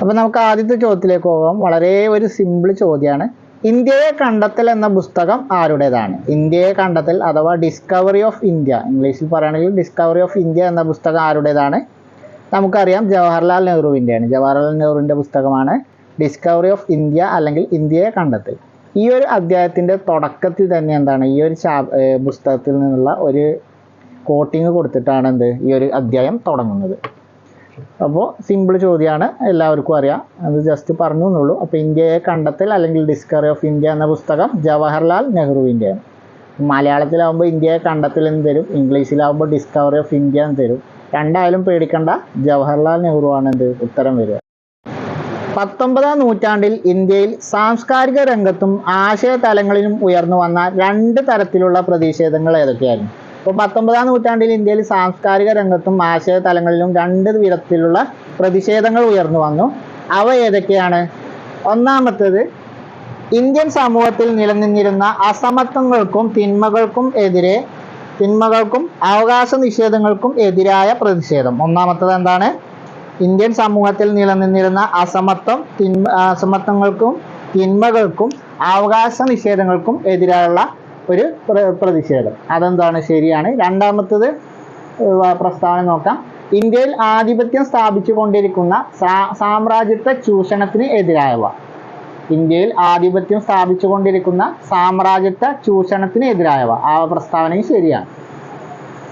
അപ്പോൾ നമുക്ക് ആദ്യത്തെ ചോദ്യത്തിലേക്ക് പോകാം. വളരെ ഒരു സിമ്പിൾ ചോദ്യമാണ്. ഇന്ത്യയെ കണ്ടെത്തൽ എന്ന പുസ്തകം ആരുടേതാണ്? ഇന്ത്യയെ കണ്ടെത്തൽ അഥവാ ഡിസ്കവറി ഓഫ് ഇന്ത്യ ഇംഗ്ലീഷിൽ പറയുകയാണെങ്കിൽ ഡിസ്കവറി ഓഫ് ഇന്ത്യ എന്ന പുസ്തകം ആരുടേതാണ്? നമുക്കറിയാം ജവഹർലാൽ നെഹ്റുവിന്റെയാണ് ജവഹർലാൽ നെഹ്റുവിന്റെ പുസ്തകമാണ് ഡിസ്കവറി ഓഫ് ഇന്ത്യ അല്ലെങ്കിൽ ഇന്ത്യയെ കണ്ടെത്തൽ. ഈ ഒരു അധ്യായത്തിന്റെ തുടക്കത്തിൽ തന്നെ എന്താണ്? ഈ ഒരു ചാ പുസ്തകത്തിൽ നിന്നുള്ള ഒരു കോട്ടിങ് കൊടുത്തിട്ടാണ് എന്ത്? ഈ ഒരു അധ്യായം തുടങ്ങുന്നത്. അപ്പോൾ സിമ്പിൾ ചോദ്യമാണ് എല്ലാവർക്കും അറിയാം. അത് ജസ്റ്റ് പറഞ്ഞു എന്നുള്ളൂ. അപ്പോൾ ഇന്ത്യയെ കണ്ടെത്തൽ അല്ലെങ്കിൽ ഡിസ്കവറി ഓഫ് ഇന്ത്യ എന്ന പുസ്തകം ജവഹർലാൽ നെഹ്റുവിന്റെയാണ്. മലയാളത്തിലാവുമ്പോൾ ഇന്ത്യയെ കണ്ടെത്തൽ എന്ന് തരും ഇംഗ്ലീഷിലാവുമ്പോൾ ഡിസ്കവറി ഓഫ് ഇന്ത്യ എന്ന് തരും. രണ്ടായാലും പേടിക്കണ്ട ജവഹർലാൽ നെഹ്റു ആണ് എന്ത്? ഉത്തരം വരിക. പത്തൊമ്പതാം നൂറ്റാണ്ടിൽ ഇന്ത്യയിൽ സാംസ്കാരിക രംഗത്തും ആശയ തലങ്ങളിലും ഉയർന്നു വന്ന രണ്ട് തരത്തിലുള്ള പ്രതിഷേധങ്ങൾ ഏതൊക്കെയായിരുന്നു? അപ്പോൾ പത്തൊമ്പതാം നൂറ്റാണ്ടിൽ ഇന്ത്യയിൽ സാംസ്കാരിക രംഗത്തും ആശയ തലങ്ങളിലും രണ്ട് വിധത്തിലുള്ള പ്രതിഷേധങ്ങൾ ഉയർന്നു വന്നു. അവ ഏതൊക്കെയാണ്? ഒന്നാമത്തേത് ഇന്ത്യൻ സമൂഹത്തിൽ നിലനിന്നിരുന്ന അസമത്വങ്ങൾക്കും തിന്മകൾക്കും എതിരെ തിന്മകൾക്കും അവകാശ നിഷേധങ്ങൾക്കും എതിരായ പ്രതിഷേധം. ഒന്നാമത്തത് എന്താണ്? ഇന്ത്യൻ സമൂഹത്തിൽ നിലനിന്നിരുന്ന അസമത്വം തിന്മ അസമത്വങ്ങൾക്കും തിന്മകൾക്കും അവകാശ നിഷേധങ്ങൾക്കും എതിരായുള്ള ഒരു പ്ര- പ്രതിഷേധം. അതെന്താണ്? ശരിയാണ്. രണ്ടാമത്തത് പ്രസ്താവന നോക്കാം. ഇന്ത്യയിൽ ആധിപത്യം സ്ഥാപിച്ചു കൊണ്ടിരിക്കുന്ന സാമ്രാജ്യത്വ ചൂഷണത്തിന് എതിരായവ. ഇന്ത്യയിൽ ആധിപത്യം സ്ഥാപിച്ചു കൊണ്ടിരിക്കുന്ന സാമ്രാജ്യത്വ ചൂഷണത്തിന് എതിരായവ. ആ പ്രസ്താവനയും ശരിയാണ്.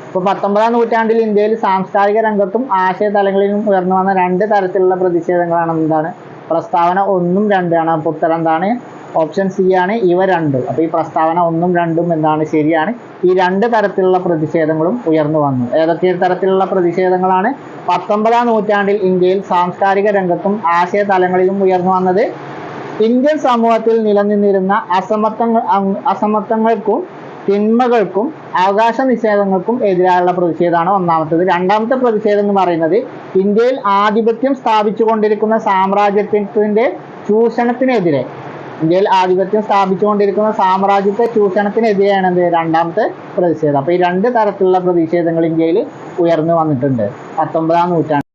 ഇപ്പോൾ പത്തൊമ്പതാം നൂറ്റാണ്ടിൽ ഇന്ത്യയിൽ സാംസ്കാരിക രംഗത്തും ആശയ തലങ്ങളിലും ഉയർന്നു വന്ന രണ്ട് തരത്തിലുള്ള പ്രതിഷേധങ്ങളാണ് എന്താണ്? പ്രസ്താവന ഒന്നും രണ്ടാണ് അപ്പോൾ ഉത്തരം എന്താണ്? ഓപ്ഷൻ സി ആണ് ഇവ രണ്ടും. അപ്പോൾ ഈ പ്രസ്താവന ഒന്നും രണ്ടും എന്നാണ് ശരിയാണ്? ഈ രണ്ട് തരത്തിലുള്ള പ്രതിഷേധങ്ങളും ഉയർന്നു വന്നു. ഏതൊക്കെ തരത്തിലുള്ള പ്രതിഷേധങ്ങളാണ്? പത്തൊമ്പതാം നൂറ്റാണ്ടിൽ ഇന്ത്യയിൽ സാംസ്കാരിക രംഗത്തും ആശയ തലങ്ങളിലും ഉയർന്നു വന്നത് ഇന്ത്യൻ സമൂഹത്തിൽ നിലനിന്നിരുന്ന അസമത്വങ്ങൾ അസമത്വങ്ങൾക്കും തിന്മകൾക്കും അവകാശ നിഷേധങ്ങൾക്കും എതിരായുള്ള പ്രതിഷേധമാണ് ഒന്നാമത്തേത്. രണ്ടാമത്തെ പ്രതിഷേധം എന്ന് പറയുന്നത് ഇന്ത്യയിൽ ആധിപത്യം സ്ഥാപിച്ചു കൊണ്ടിരിക്കുന്ന സാമ്രാജ്യത്വത്തിന്റെ ചൂഷണത്തിനെതിരെ ഇന്ത്യയിൽ ആധിപത്യം സ്ഥാപിച്ചുകൊണ്ടിരിക്കുന്ന സാമ്രാജ്യത്തെ ചൂഷണത്തിനെതിരെയാണ് എന്ത് രണ്ടാമത്തെ പ്രതിഷേധം. അപ്പൊ ഈ രണ്ട് തരത്തിലുള്ള പ്രതിഷേധങ്ങൾ ഇന്ത്യയിൽ ഉയർന്നു വന്നിട്ടുണ്ട്. പത്തൊമ്പതാം നൂറ്റാണ്ട്.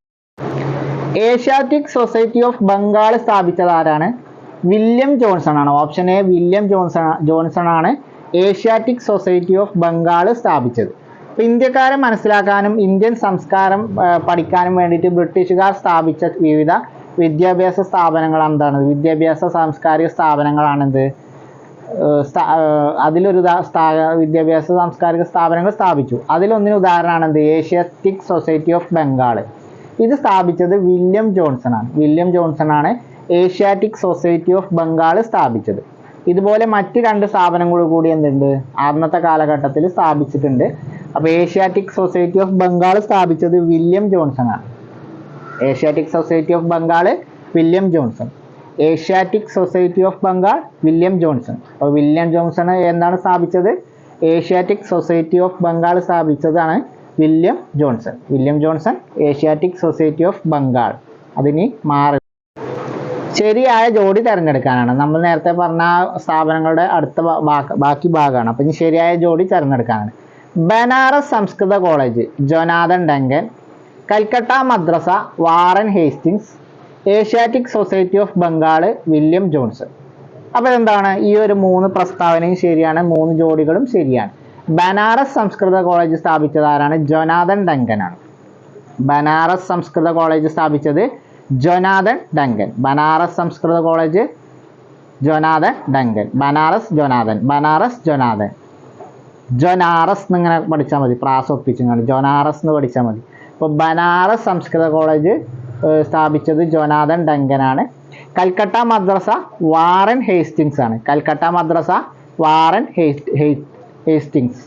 ഏഷ്യാറ്റിക് സൊസൈറ്റി ഓഫ് ബംഗാൾ സ്ഥാപിച്ചത് ആരാണ്? വില്യം ജോൺസൺ ആണ്. Option a William Johnson Johnson ആണ് ഏഷ്യാറ്റിക് സൊസൈറ്റി ഓഫ് ബംഗാൾ സ്ഥാപിച്ചത്. അപ്പോൾ ഇന്ത്യക്കാരെ മനസ്സിലാക്കാനും ഇന്ത്യൻ സംസ്കാരം പഠിക്കാനും വേണ്ടിയിട്ട് ബ്രിട്ടീഷുകാർ സ്ഥാപിച്ച വിവിധ വിദ്യാഭ്യാസ സ്ഥാപനങ്ങൾ എന്താണ്? വിദ്യാഭ്യാസ സാംസ്കാരിക സ്ഥാപനങ്ങളാണെന്ത് അതിലൊരു വിദ്യാഭ്യാസ സാംസ്കാരിക സ്ഥാപനങ്ങൾ സ്ഥാപിച്ചു. അതിലൊന്നിന് ഉദാഹരണമാണ് എന്ത്? ഏഷ്യാറ്റിക് സൊസൈറ്റി ഓഫ് ബംഗാൾ ഇത് സ്ഥാപിച്ചത് വില്യം ജോൺസൺ ആണ് വില്യം ജോൺസൺ ആണ് ഏഷ്യാറ്റിക് സൊസൈറ്റി ഓഫ് ബംഗാൾ സ്ഥാപിച്ചത്. ഇതുപോലെ മറ്റ് രണ്ട് സ്ഥാപനങ്ങൾ കൂടി എന്തുണ്ട്? അന്നത്തെ കാലഘട്ടത്തിൽ സ്ഥാപിച്ചിട്ടുണ്ട്. അപ്പോൾ ഏഷ്യാറ്റിക് സൊസൈറ്റി ഓഫ് ബംഗാൾ സ്ഥാപിച്ചത് വില്യം ജോൺസൺ ആണ് Asiatic society of Bengal William Johnson Asiatic society of Bengal William Johnson അപ്പോൾ വില്യം ജോൺസൺ എന്താണ് സ്ഥാപിച്ചത്? Asiatic society of Bengal സ്ഥാപിച്ചതാണ് William Johnson William Johnson Asiatic society of Bengal അതിനി മാറി. ശരിയായ ജോഡി തിരഞ്ഞെടുക്കാനാണ്. നമ്മൾ നേരത്തെ പറഞ്ഞ സ്ഥാപനങ്ങളുടെ അടുത്ത ബാക്കി ഭാഗമാണ്. അപ്പം ഇനി ശരിയായ ജോഡി തിരഞ്ഞെടുക്കാനാണ്. Banaras Sanskrit college Jonathan Duncan Calcutta Madrasa Warren Hastings Asiatic society of Bengal William Johnson അപ്പോൾ എന്താണ് ഈ ഒരു മൂന്ന് പ്രസ്താവനയും ശരിയാണ് മൂന്ന് ജോഡികളും ശരിയാണ്. ബനാറസ് സംസ്കൃത കോളേജ് സ്ഥാപിച്ചത് ആരാണ്? ജൊനാഥൻ ഡങ്കൻ ആണ് ബനാറസ് സംസ്കൃത കോളേജ് സ്ഥാപിച്ചത് Jonathan Duncan. Banaras Sanskrit college Jonathan Duncan. Banaras Jonathan. Banaras Jonathan. ജൊനാറസ് എന്നിങ്ങനെ പഠിച്ചാൽ മതി. പ്രാസ് ഒപ്പിച്ചിങ്ങനെ ജൊനാറസ് എന്ന് പഠിച്ചാൽ മതി. അപ്പോൾ ബനാറസ് സംസ്കൃത കോളേജ് സ്ഥാപിച്ചത് ജോനാഥൻ ഡങ്കനാണ്. കൽക്കട്ട മദ്രസ വാറൻ ഹേസ്റ്റിങ്സ് ആണ്. Calcutta Madrasa Warren Hastings.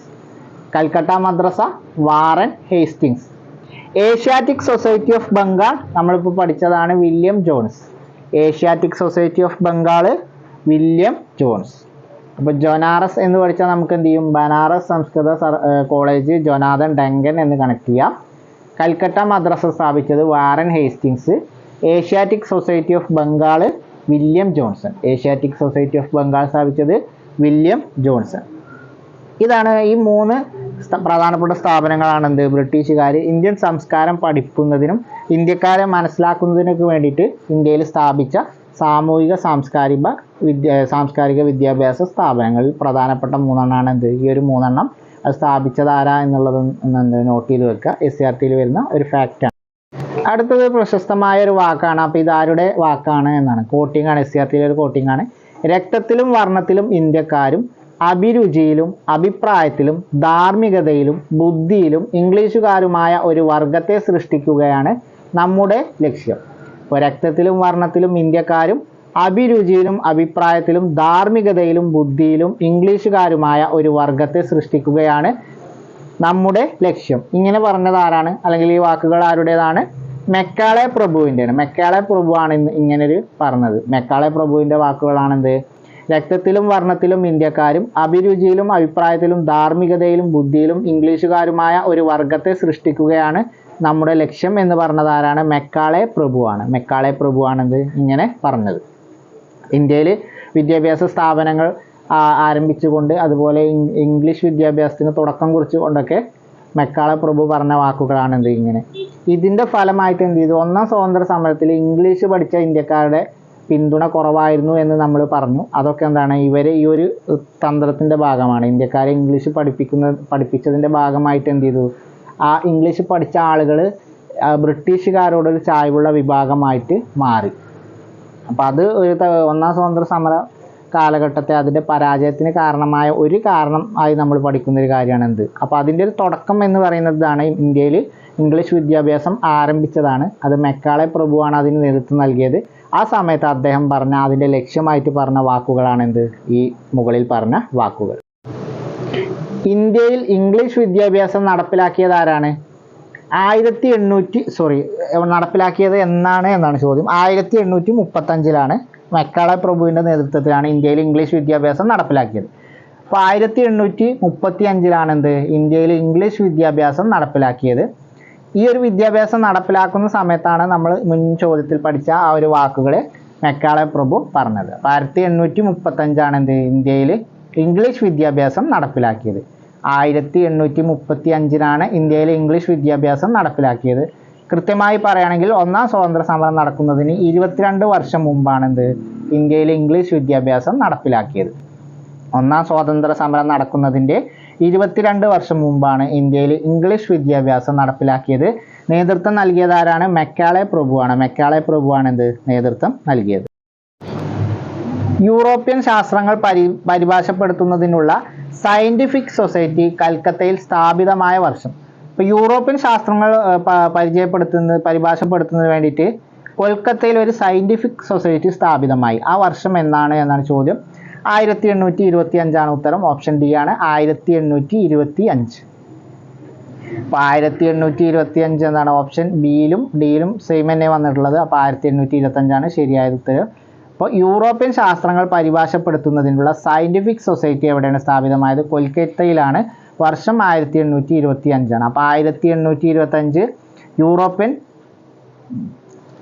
Calcutta Madrasa Warren Hastings. Asiatic society of Bengal നമ്മളിപ്പോൾ പഠിച്ചതാണ് William Jones. Asiatic society of Bengal William Jones. അപ്പോൾ ജോനാറസ് എന്ന് പഠിച്ചാൽ നമുക്ക് എന്ത് ചെയ്യും? Banaras Sanskrit college Jonathan Duncan എന്ന് കണക്ട് ചെയ്യാം. കൽക്കട്ട മദ്രസ സ്ഥാപിച്ചത് Warren Hastings Asiatic society of Bengal William Johnson. Asiatic society of Bengal സ്ഥാപിച്ചത് വില്യം ജോൺസൺ. ഇതാണ് ഈ മൂന്ന് പ്രധാനപ്പെട്ട സ്ഥാപനങ്ങളാണ് എന്ത് ബ്രിട്ടീഷുകാർ ഇന്ത്യൻ സംസ്കാരം പഠിക്കുന്നതിനും ഇന്ത്യക്കാരെ മനസ്സിലാക്കുന്നതിനൊക്കെ വേണ്ടിയിട്ട് ഇന്ത്യയിൽ സ്ഥാപിച്ച സാമൂഹിക സാംസ്കാരിക വിദ്യ സാംസ്കാരിക വിദ്യാഭ്യാസ സ്ഥാപനങ്ങളിൽ പ്രധാനപ്പെട്ട മൂന്നെണ്ണമാണ് എന്ത് ഈ ഒരു മൂന്നെണ്ണം അത് സ്ഥാപിച്ചത് ആരാ എന്നുള്ളത് നോട്ട് ചെയ്ത് വെക്കുക. എസ് സി ആർ ടിയിൽ വരുന്ന ഒരു ഫാക്റ്റാണ് അടുത്തത് പ്രശസ്തമായ ഒരു വാക്കാണ്. അപ്പോൾ ഇതാരുടെ വാക്കാണ് എന്നാണ്. കോട്ടിംഗ് ആണ്. എസ് സി ആർ ടിയിലെ ഒരു കോട്ടിംഗ് ആണ്. രക്തത്തിലും വർണത്തിലും ഇന്ത്യക്കാരും അഭിരുചിയിലും അഭിപ്രായത്തിലും ധാർമ്മികതയിലും ബുദ്ധിയിലും ഇംഗ്ലീഷുകാരുമായ ഒരു വർഗത്തെ സൃഷ്ടിക്കുകയാണ് നമ്മുടെ ലക്ഷ്യം. ഇപ്പോൾ രക്തത്തിലും വർണത്തിലും ഇന്ത്യക്കാരും അഭിരുചിയിലും അഭിപ്രായത്തിലും ധാർമ്മികതയിലും ബുദ്ധിയിലും ഇംഗ്ലീഷുകാരുമായ ഒരു വർഗത്തെ സൃഷ്ടിക്കുകയാണ് നമ്മുടെ ലക്ഷ്യം. ഇങ്ങനെ പറഞ്ഞത് ആരാണ്? അല്ലെങ്കിൽ ഈ വാക്കുകൾ ആരുടേതാണ്? മെക്കാളെ പ്രഭുവിന്റെയാണ്. മെക്കാളെ പ്രഭുവാണ് ഇന്ന് ഇങ്ങനൊരു പറഞ്ഞത്. മെക്കാളെ പ്രഭുവിന്റെ വാക്കുകളാണെന്ത്? രക്തത്തിലും വർണത്തിലും ഇന്ത്യക്കാരും അഭിരുചിയിലും അഭിപ്രായത്തിലും ധാർമ്മികതയിലും ബുദ്ധിയിലും ഇംഗ്ലീഷുകാരുമായ ഒരു വർഗത്തെ സൃഷ്ടിക്കുകയാണ് നമ്മുടെ ലക്ഷ്യം എന്ന് പറഞ്ഞത് ആരാണ്? മെക്കാളെ പ്രഭുവാണ്. മെക്കാളെ പ്രഭുവാണെന്ത്? ഇങ്ങനെ പറഞ്ഞത്. ഇന്ത്യയിൽ വിദ്യാഭ്യാസ സ്ഥാപനങ്ങൾ ആരംഭിച്ചുകൊണ്ട് അതുപോലെ ഇംഗ്ലീഷ് വിദ്യാഭ്യാസത്തിന് തുടക്കം കുറിച്ചുകൊണ്ടൊക്കെ മെക്കാള പ്രഭു പറഞ്ഞ വാക്കുകളാണ് എന്ത് ഇങ്ങനെ. ഇതിന്റെ ഫലമായിട്ട് എന്ത് ചെയ്തു? ഒന്നാം സ്വാതന്ത്ര്യ സമരത്തിൽ ഇംഗ്ലീഷ് പഠിച്ച ഇന്ത്യക്കാരുടെ പിന്തുണ കുറവായിരുന്നു എന്ന് നമ്മൾ പറഞ്ഞു. അതൊക്കെ എന്താണ്? ഇവർ ഈ ഒരു തന്ത്രത്തിന്റെ ഭാഗമാണ്. ഇന്ത്യക്കാരെ ഇംഗ്ലീഷ് പഠിപ്പിക്കുന്ന പഠിപ്പിച്ചതിന്റെ ഭാഗമായിട്ട് എന്ത് ചെയ്തു? ആ ഇംഗ്ലീഷ് പഠിച്ച ആളുകൾ ബ്രിട്ടീഷുകാരോടൊരു ചായ്വുള്ള വിഭാഗമായിട്ട് മാറി. അപ്പോൾ അത് ഒരു ഒന്നാം സ്വാതന്ത്ര്യ സമര കാലഘട്ടത്തെ അതിന്റെ പരാജയത്തിന് കാരണമായ ഒരു കാരണം ആയി നമ്മൾ പഠിക്കുന്ന ഒരു കാര്യമാണ് എന്ത്. അപ്പോൾ അതിന്റെ ഒരു തുടക്കം എന്ന് പറയുന്നതാണ് ഇന്ത്യയിൽ ഇംഗ്ലീഷ് വിദ്യാഭ്യാസം ആരംഭിച്ചതാണ്. അത് മെക്കാളെ പ്രഭുവാണ് അതിന് നേതൃത്വം നൽകിയത്. ആ സമയത്ത് അദ്ദേഹം പറഞ്ഞ അതിന്റെ ലക്ഷ്യമായിട്ട് പറഞ്ഞ വാക്കുകളാണ് എന്ത്? ഈ മുകളിൽ പറഞ്ഞ വാക്കുകൾ. ഇന്ത്യയിൽ ഇംഗ്ലീഷ് വിദ്യാഭ്യാസം നടപ്പിലാക്കിയത് ആരാണ്? ആയിരത്തി എണ്ണൂറ്റി സോറി നടപ്പിലാക്കിയത് എന്നാണ് എന്നാണ് ചോദ്യം. ആയിരത്തി എണ്ണൂറ്റി മുപ്പത്തഞ്ചിലാണ് മെക്കാളെ പ്രഭുവിന്റെ നേതൃത്വത്തിലാണ് ഇന്ത്യയിൽ ഇംഗ്ലീഷ് വിദ്യാഭ്യാസം നടപ്പിലാക്കിയത്. അപ്പോൾ ആയിരത്തി എണ്ണൂറ്റി മുപ്പത്തി അഞ്ചിലാണ് എന്ത്? ഇന്ത്യയിൽ ഇംഗ്ലീഷ് വിദ്യാഭ്യാസം നടപ്പിലാക്കിയത്. ഈ ഒരു വിദ്യാഭ്യാസം നടപ്പിലാക്കുന്ന സമയത്താണ് നമ്മൾ മുൻ ചോദ്യത്തിൽ പഠിച്ച ആ ഒരു വാക്കുകൾ മെക്കാളെ പ്രഭു പറഞ്ഞത്. അപ്പോൾ ആയിരത്തി എണ്ണൂറ്റി മുപ്പത്തഞ്ചാണ് എന്ത്? ഇന്ത്യയിൽ ഇംഗ്ലീഷ് വിദ്യാഭ്യാസം നടപ്പിലാക്കിയത്. ആയിരത്തി എണ്ണൂറ്റി മുപ്പത്തി അഞ്ചിനാണ് ഇന്ത്യയിൽ ഇംഗ്ലീഷ് വിദ്യാഭ്യാസം നടപ്പിലാക്കിയത്. കൃത്യമായി പറയുകയാണെങ്കിൽ ഒന്നാം സ്വാതന്ത്ര്യ സമരം നടക്കുന്നതിന് ഇരുപത്തിരണ്ട് വർഷം മുമ്പാണ് എന്ത് ഇന്ത്യയിൽ ഇംഗ്ലീഷ് വിദ്യാഭ്യാസം നടപ്പിലാക്കിയത്. ഒന്നാം സ്വാതന്ത്ര്യ സമരം നടക്കുന്നതിന്റെ ഇരുപത്തിരണ്ട് വർഷം മുമ്പാണ് ഇന്ത്യയിൽ ഇംഗ്ലീഷ് വിദ്യാഭ്യാസം നടപ്പിലാക്കിയത്. നേതൃത്വം നൽകിയതാരാണ് മെക്കാളെ പ്രഭുവാണ്. മെക്കാളെ പ്രഭുവാണ് എന്ത് നേതൃത്വം നൽകിയത്. യൂറോപ്യൻ ശാസ്ത്രങ്ങൾ പരി പരിഭാഷപ്പെടുത്തുന്നതിനുള്ള സയന്റിഫിക് സൊസൈറ്റി കൽക്കത്തയിൽ സ്ഥാപിതമായ വർഷം. ഇപ്പോൾ യൂറോപ്യൻ ശാസ്ത്രങ്ങൾ പരിചയപ്പെടുത്തുന്ന പരിഭാഷപ്പെടുത്തുന്നതിന് വേണ്ടിയിട്ട് കൊൽക്കത്തയിൽ ഒരു സയന്റിഫിക് സൊസൈറ്റി സ്ഥാപിതമായി. ആ വർഷം എന്നാണ് എന്നാണ് ചോദ്യം. ആയിരത്തി എണ്ണൂറ്റി ഇരുപത്തി അഞ്ചാണ് ഉത്തരം. ഓപ്ഷൻ ഡി ആണ്. ആയിരത്തി എണ്ണൂറ്റി ഇരുപത്തി അഞ്ച് അപ്പോൾ ആയിരത്തി എണ്ണൂറ്റി ഇരുപത്തി അഞ്ച് എന്നാണ് ഓപ്ഷൻ. ബിയിലും ഡിയിലും സെയിം തന്നെ വന്നിട്ടുള്ളത്. അപ്പോൾ ആയിരത്തി എണ്ണൂറ്റി ഇരുപത്തി അഞ്ചാണ് ശരിയായ ഉത്തരം. അപ്പോൾ യൂറോപ്യൻ ശാസ്ത്രങ്ങൾ പരിഭാഷപ്പെടുത്തുന്നതിനുള്ള സയന്റിഫിക് സൊസൈറ്റി എവിടെയാണ് സ്ഥാപിതമായത്? കൊൽക്കത്തയിലാണ്. വർഷം ആയിരത്തി എണ്ണൂറ്റി ഇരുപത്തി അഞ്ചാണ് അപ്പോൾ ആയിരത്തി എണ്ണൂറ്റി ഇരുപത്തി അഞ്ച് യൂറോപ്യൻ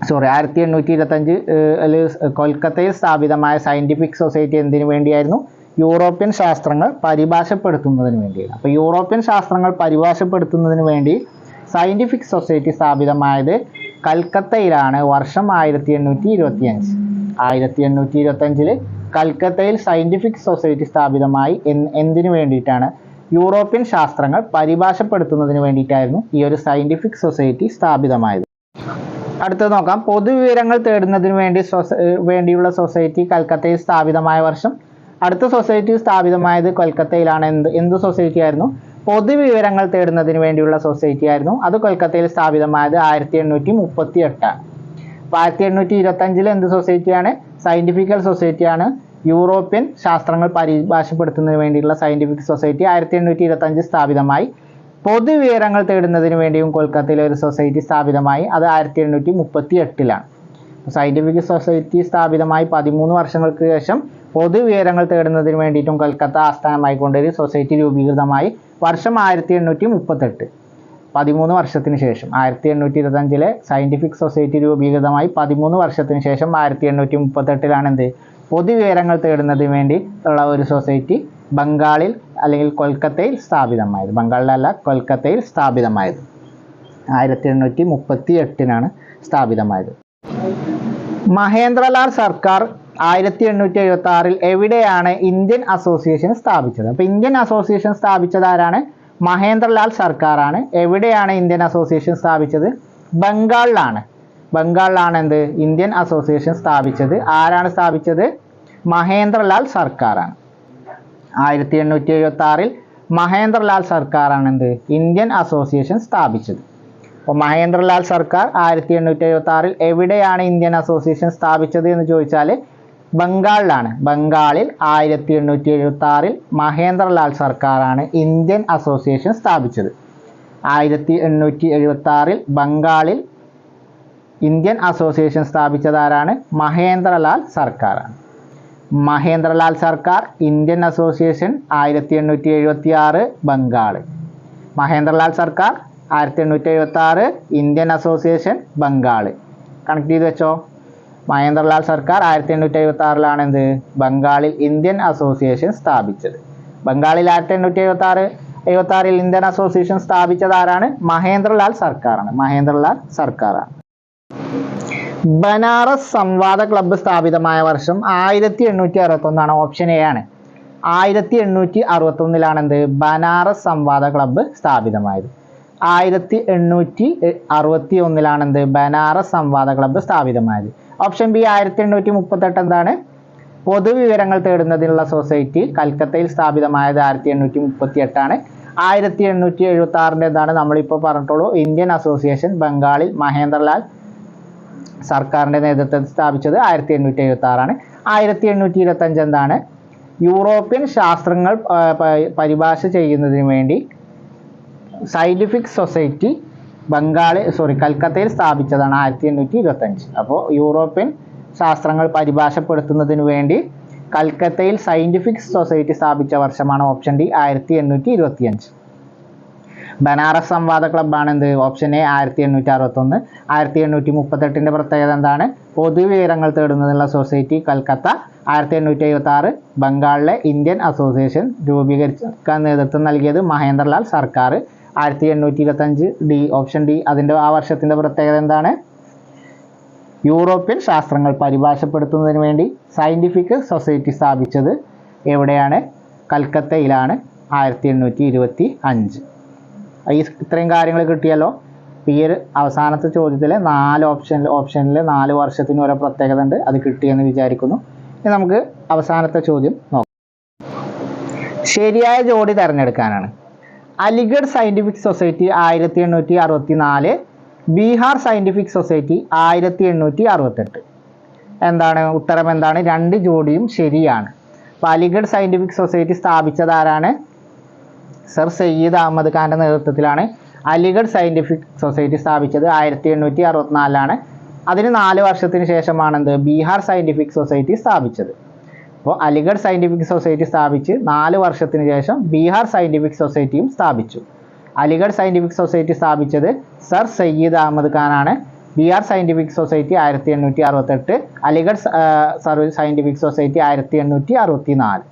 സോറി ആയിരത്തി എണ്ണൂറ്റി ഇരുപത്തഞ്ച് കൊൽക്കത്തയിൽ സ്ഥാപിതമായ സയന്റിഫിക് സൊസൈറ്റി എന്തിനു വേണ്ടിയായിരുന്നു? യൂറോപ്യൻ ശാസ്ത്രങ്ങൾ പരിഭാഷപ്പെടുത്തുന്നതിന് വേണ്ടിയാണ്. അപ്പോൾ യൂറോപ്യൻ ശാസ്ത്രങ്ങൾ പരിഭാഷപ്പെടുത്തുന്നതിന് വേണ്ടി സയന്റിഫിക് സൊസൈറ്റി സ്ഥാപിതമായത് കൽക്കത്തയിലാണ്. വർഷം ആയിരത്തി എണ്ണൂറ്റി ഇരുപത്തി അഞ്ച് ആയിരത്തി എണ്ണൂറ്റി ഇരുപത്തഞ്ചിൽ കൽക്കത്തയിൽ സയന്റിഫിക് സൊസൈറ്റി സ്ഥാപിതമായി എന്തിനു വേണ്ടിയിട്ടാണ്? യൂറോപ്യൻ ശാസ്ത്രങ്ങൾ പരിഭാഷപ്പെടുത്തുന്നതിന് വേണ്ടിയിട്ടായിരുന്നു ഈ ഒരു സയന്റിഫിക് സൊസൈറ്റി സ്ഥാപിതമായത്. അടുത്തത് നോക്കാം. പൊതുവിവരങ്ങൾ തേടുന്നതിന് വേണ്ടി വേണ്ടിയുള്ള സൊസൈറ്റി കൽക്കത്തയിൽ സ്ഥാപിതമായ വർഷം. അടുത്ത സൊസൈറ്റി സ്ഥാപിതമായത് കൊൽക്കത്തയിലാണ്. എന്ത് എന്ത് സൊസൈറ്റി ആയിരുന്നു? പൊതുവിവരങ്ങൾ തേടുന്നതിന് വേണ്ടിയുള്ള സൊസൈറ്റി ആയിരുന്നു. അത് കൊൽക്കത്തയിൽ സ്ഥാപിതമായത് ആയിരത്തി എണ്ണൂറ്റി മുപ്പത്തി എട്ടാണ് അപ്പോൾ ആയിരത്തി എണ്ണൂറ്റി ഇരുപത്തഞ്ചിൽ എന്ത് സൊസൈറ്റിയാണ്? സയന്റിഫിക്കൽ സൊസൈറ്റിയാണ് യൂറോപ്യൻ ശാസ്ത്രങ്ങൾ പരിഭാഷപ്പെടുത്തുന്നതിന് വേണ്ടിയുള്ള സയന്റിഫിക് സൊസൈറ്റി ആയിരത്തി എണ്ണൂറ്റി ഇരുപത്തഞ്ച് സ്ഥാപിതമായി. പൊതുവിവരങ്ങൾ തേടുന്നതിന് വേണ്ടിയും കൊൽക്കത്തയിലെ ഒരു സൊസൈറ്റി സ്ഥാപിതമായി. അത് ആയിരത്തി എണ്ണൂറ്റി മുപ്പത്തി എട്ടിലാണ് സയന്റിഫിക് സൊസൈറ്റി സ്ഥാപിതമായി പതിമൂന്ന് വർഷങ്ങൾക്ക് ശേഷം പൊതുവിവരങ്ങൾ തേടുന്നതിന് വേണ്ടിയിട്ടും കൊൽക്കത്ത ആസ്ഥാനമായിക്കൊണ്ട് ഒരു സൊസൈറ്റി രൂപീകൃതമായി. വർഷം ആയിരത്തി എണ്ണൂറ്റി മുപ്പത്തെട്ട്. പതിമൂന്ന് വർഷത്തിന് ശേഷം ആയിരത്തി എണ്ണൂറ്റി ഇരുപത്തഞ്ചിലെ സയന്റിഫിക് സൊസൈറ്റി രൂപീകൃതമായി പതിമൂന്ന് വർഷത്തിന് ശേഷം ആയിരത്തി എണ്ണൂറ്റി മുപ്പത്തെട്ടിലാണ് എന്ത് പൊതുവിവരങ്ങൾ തേടുന്നതിന് വേണ്ടി ഉള്ള ഒരു സൊസൈറ്റി ബംഗാളിൽ അല്ലെങ്കിൽ കൊൽക്കത്തയിൽ സ്ഥാപിതമായത്. ബംഗാളിലല്ല കൊൽക്കത്തയിൽ സ്ഥാപിതമായത്. ആയിരത്തി എണ്ണൂറ്റി മുപ്പത്തി എട്ടിനാണ് സ്ഥാപിതമായത്. മഹേന്ദ്രലാൽ സർക്കാർ ആയിരത്തി എണ്ണൂറ്റി എഴുപത്തി ആറിൽ എവിടെയാണ് ഇന്ത്യൻ അസോസിയേഷൻ സ്ഥാപിച്ചത്? അപ്പോൾ ഇന്ത്യൻ അസോസിയേഷൻ സ്ഥാപിച്ചത് ആരാണ്? മഹേന്ദ്രലാൽ സർക്കാരാണ്. എവിടെയാണ് ഇന്ത്യൻ അസോസിയേഷൻ സ്ഥാപിച്ചത്? ബംഗാളിലാണ്. ബംഗാളിലാണ് എന്ത്? ഇന്ത്യൻ അസോസിയേഷൻ സ്ഥാപിച്ചത്. ആരാണ് സ്ഥാപിച്ചത്? മഹേന്ദ്രലാൽ സർക്കാരാണ്. ആയിരത്തി എണ്ണൂറ്റി എഴുപത്തി ആറിൽ മഹേന്ദ്രലാൽ സർക്കാരാണ് എന്ത്? ഇന്ത്യൻ അസോസിയേഷൻ സ്ഥാപിച്ചത്. അപ്പോൾ മഹേന്ദ്രലാൽ സർക്കാർ ആയിരത്തി എണ്ണൂറ്റി എഴുപത്തി ആറിൽ എവിടെയാണ് ഇന്ത്യൻ അസോസിയേഷൻ സ്ഥാപിച്ചത് എന്ന് ചോദിച്ചാൽ ബംഗാളിലാണ്. ബംഗാളിൽ ആയിരത്തി എണ്ണൂറ്റി എഴുപത്തി ആറിൽ മഹേന്ദ്രലാൽ സർക്കാരാണ് ഇന്ത്യൻ അസോസിയേഷൻ സ്ഥാപിച്ചത്. ആയിരത്തി എണ്ണൂറ്റി എഴുപത്തി ആറിൽ ബംഗാളിൽ ഇന്ത്യൻ അസോസിയേഷൻ സ്ഥാപിച്ചത് ആരാണ് മഹേന്ദ്രലാൽ സർക്കാരാണ്. മഹേന്ദ്രലാൽ സർക്കാർ ഇന്ത്യൻ അസോസിയേഷൻ ആയിരത്തി എണ്ണൂറ്റി എഴുപത്തി ആറ് ബംഗാൾ മഹേന്ദ്രലാൽ സർക്കാർ ആയിരത്തി എണ്ണൂറ്റി എഴുപത്തി ആറ് ഇന്ത്യൻ അസോസിയേഷൻ ബംഗാൾ കണക്ട് ചെയ്ത് വെച്ചോ? മഹേന്ദ്രലാൽ സർക്കാർ ആയിരത്തി എണ്ണൂറ്റി എഴുപത്തി ആറിലാണ് എന്ത് ബംഗാളിൽ ഇന്ത്യൻ അസോസിയേഷൻ സ്ഥാപിച്ചത്. ബംഗാളിൽ ആയിരത്തി എണ്ണൂറ്റി എഴുപത്തി ആറ് എഴുപത്തി ആറിൽ ഇന്ത്യൻ അസോസിയേഷൻ സ്ഥാപിച്ചത് ആരാണ്? മഹേന്ദ്രലാൽ സർക്കാരാണ് മഹേന്ദ്രലാൽ സർക്കാരാണ് ബനാറസ് സംവാദ ക്ലബ്ബ് സ്ഥാപിതമായ വർഷം ആയിരത്തി എണ്ണൂറ്റി അറുപത്തൊന്നാണ് ഓപ്ഷൻ എ ആണ്. ആയിരത്തി എണ്ണൂറ്റി അറുപത്തൊന്നിലാണ് എന്ത് ബനാറസ് സംവാദ ക്ലബ്ബ് സ്ഥാപിതമായത്. ആയിരത്തി എണ്ണൂറ്റി അറുപത്തി ഒന്നിലാണ് എന്ത് ബനാറസ് സംവാദ ക്ലബ്ബ് സ്ഥാപിതമായത്. ഓപ്ഷൻ ബി ആയിരത്തി എണ്ണൂറ്റി മുപ്പത്തെട്ട് എന്താണ്? പൊതുവിവരങ്ങൾ തേടുന്നതിനുള്ള സൊസൈറ്റി കൽക്കത്തയിൽ സ്ഥാപിതമായത് ആയിരത്തി എണ്ണൂറ്റി മുപ്പത്തി എട്ടാണ് ആയിരത്തി എണ്ണൂറ്റി എഴുപത്തി ആറിന്റെ എന്താണ് നമ്മളിപ്പോൾ പറഞ്ഞിട്ടുള്ളൂ. ഇന്ത്യൻ അസോസിയേഷൻ ബംഗാളിൽ മഹേന്ദ്രലാൽ സർക്കാരിന്റെ നേതൃത്വത്തിൽ സ്ഥാപിച്ചത് ആയിരത്തി എണ്ണൂറ്റി എഴുപത്തി ആറാണ് ആയിരത്തി എണ്ണൂറ്റി ഇരുപത്തഞ്ച് എന്താണ്? യൂറോപ്യൻ ശാസ്ത്രങ്ങൾ പരിഭാഷ ചെയ്യുന്നതിന് വേണ്ടി സയന്റിഫിക് സൊസൈറ്റി ബംഗാളി സോറി കൽക്കത്തയിൽ സ്ഥാപിച്ചതാണ് ആയിരത്തി എണ്ണൂറ്റി ഇരുപത്തഞ്ച് അപ്പോൾ യൂറോപ്യൻ ശാസ്ത്രങ്ങൾ പരിഭാഷപ്പെടുത്തുന്നതിന് വേണ്ടി കൽക്കത്തയിൽ സയന്റിഫിക് സൊസൈറ്റി സ്ഥാപിച്ച വർഷമാണ് ഓപ്ഷൻ ഡി ആയിരത്തി എണ്ണൂറ്റി ഇരുപത്തിയഞ്ച് ബനാറസ് സംവാദ ക്ലബ്ബാണ് എന്ത്? ഓപ്ഷൻ എ ആയിരത്തി എണ്ണൂറ്റി അറുപത്തൊന്ന് ആയിരത്തി എണ്ണൂറ്റി മുപ്പത്തെട്ടിന്റെ പ്രത്യേകത എന്താണ്? പൊതുവിവരങ്ങൾ തേടുന്നതിനുള്ള സൊസൈറ്റി കൽക്കത്ത. ആയിരത്തി എണ്ണൂറ്റി എഴുപത്തി ആറ് ബംഗാളിലെ ഇന്ത്യൻ അസോസിയേഷൻ രൂപീകരിക്കാൻ നേതൃത്വം നൽകിയത് മഹേന്ദ്രലാൽ സർക്കാർ. ആയിരത്തി എണ്ണൂറ്റി ഇരുപത്തഞ്ച് ഡി ഓപ്ഷൻ ഡി. അതിന്റെ ആ വർഷത്തിന്റെ പ്രത്യേകത എന്താണ്? യൂറോപ്യൻ ശാസ്ത്രങ്ങൾ പരിഭാഷപ്പെടുത്തുന്നതിന് വേണ്ടി സയന്റിഫിക് സൊസൈറ്റി സ്ഥാപിച്ചത് എവിടെയാണ്? കൽക്കത്തയിലാണ്. ആയിരത്തി എണ്ണൂറ്റി ഇരുപത്തി അഞ്ച് ഈ ഇത്രയും കാര്യങ്ങൾ കിട്ടിയല്ലോ. ഈ ഒരു അവസാനത്തെ ചോദ്യത്തിൽ നാല് ഓപ്ഷൻ ഓപ്ഷനിൽ നാല് വർഷത്തിന് ഓരോ പ്രത്യേകത ഉണ്ട്. അത് കിട്ടിയെന്ന് വിചാരിക്കുന്നു. ഇനി നമുക്ക് അവസാനത്തെ ചോദ്യം നോക്കാം. ശരിയായ ജോഡി തിരഞ്ഞെടുക്കാനാണ്. അലിഗഡ് സയന്റിഫിക് സൊസൈറ്റി ആയിരത്തി എണ്ണൂറ്റി അറുപത്തി നാല് ബീഹാർ സയന്റിഫിക് സൊസൈറ്റി ആയിരത്തി എണ്ണൂറ്റി അറുപത്തെട്ട് എന്താണ്? ഉത്തരം എന്താണ്? രണ്ട് ജോഡിയും ശരിയാണ്. അപ്പോൾ അലിഗഡ് സയന്റിഫിക് സൊസൈറ്റി സ്ഥാപിച്ചത് ആരാണ്? സർ സയ്യിദ് അഹമ്മദ് ഖാന്റെ നേതൃത്വത്തിലാണ് അലിഗഡ് സയന്റിഫിക് സൊസൈറ്റി സ്ഥാപിച്ചത് ആയിരത്തി എണ്ണൂറ്റി അറുപത്തിനാലിലാണ് അതിന് നാല് വർഷത്തിന് ശേഷമാണ് എന്ത്? ബീഹാർ സയന്റിഫിക് സൊസൈറ്റി സ്ഥാപിച്ചത്. അപ്പോൾ അലിഗഡ് സയന്റിഫിക് സൊസൈറ്റി സ്ഥാപിച്ച് നാല് വർഷത്തിന് ശേഷം ബീഹാർ സയന്റിഫിക് സൊസൈറ്റിയും സ്ഥാപിച്ചു. അലിഗഡ് സയന്റിഫിക് സൊസൈറ്റി സ്ഥാപിച്ചത് സർ സയ്യിദ് അഹമ്മദ് ഖാനാണ്. ബീഹാർ സയന്റിഫിക് സൊസൈറ്റി ആയിരത്തി എണ്ണൂറ്റി അറുപത്തെട്ട് അലിഗഡ് സർവീസ് സയന്റിഫിക് സൊസൈറ്റി ആയിരത്തി എണ്ണൂറ്റി അറുപത്തി നാല്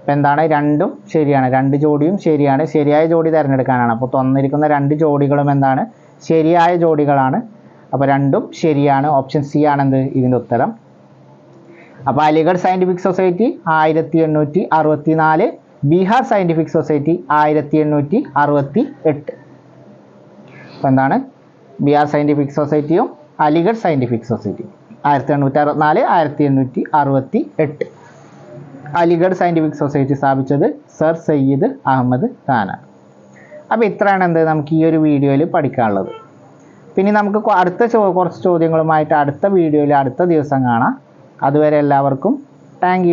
അപ്പോൾ എന്താണ്? രണ്ടും ശരിയാണ്. രണ്ട് ജോഡിയും ശരിയാണ്. ശരിയായ ജോഡി തിരഞ്ഞെടുക്കാനാണ്. അപ്പോൾ തന്നിരിക്കുന്ന രണ്ട് ജോഡികളും എന്താണ്? ശരിയായ ജോഡികളാണ്. അപ്പോൾ രണ്ടും ശരിയാണ്. ഓപ്ഷൻ സി ആണെന്ത്? ഇതിന്റെ ഉത്തരം. അപ്പോൾ അലിഗഡ് സയന്റിഫിക് സൊസൈറ്റി ആയിരത്തി എണ്ണൂറ്റി അറുപത്തി നാല് ബീഹാർ സയന്റിഫിക് സൊസൈറ്റി ആയിരത്തി എണ്ണൂറ്റി അറുപത്തി എട്ട് അപ്പോൾ എന്താണ്? ബീഹാർ സയന്റിഫിക് സൊസൈറ്റിയും അലിഗഡ് സയന്റിഫിക് സൊസൈറ്റി ആയിരത്തി എണ്ണൂറ്റി അറുപത്തിനാല് ആയിരത്തി എണ്ണൂറ്റി അറുപത്തി എട്ട് അലിഗഡ് സയന്റിഫിക് സൊസൈറ്റി സ്ഥാപിച്ചത് സർ സയ്യിദ് അഹമ്മദ് ഖാനാണ്. അപ്പോൾ ഇത്രയാണ് എന്ത് നമുക്ക് ഈ ഒരു വീഡിയോയിൽ പഠിക്കാനുള്ളത്. പിന്നെ നമുക്ക് അടുത്ത കുറച്ച് ചോദ്യങ്ങളുമായിട്ട് അടുത്ത വീഡിയോയിൽ അടുത്ത ദിവസം കാണാം. അതുവരെ എല്ലാവർക്കും താങ്ക്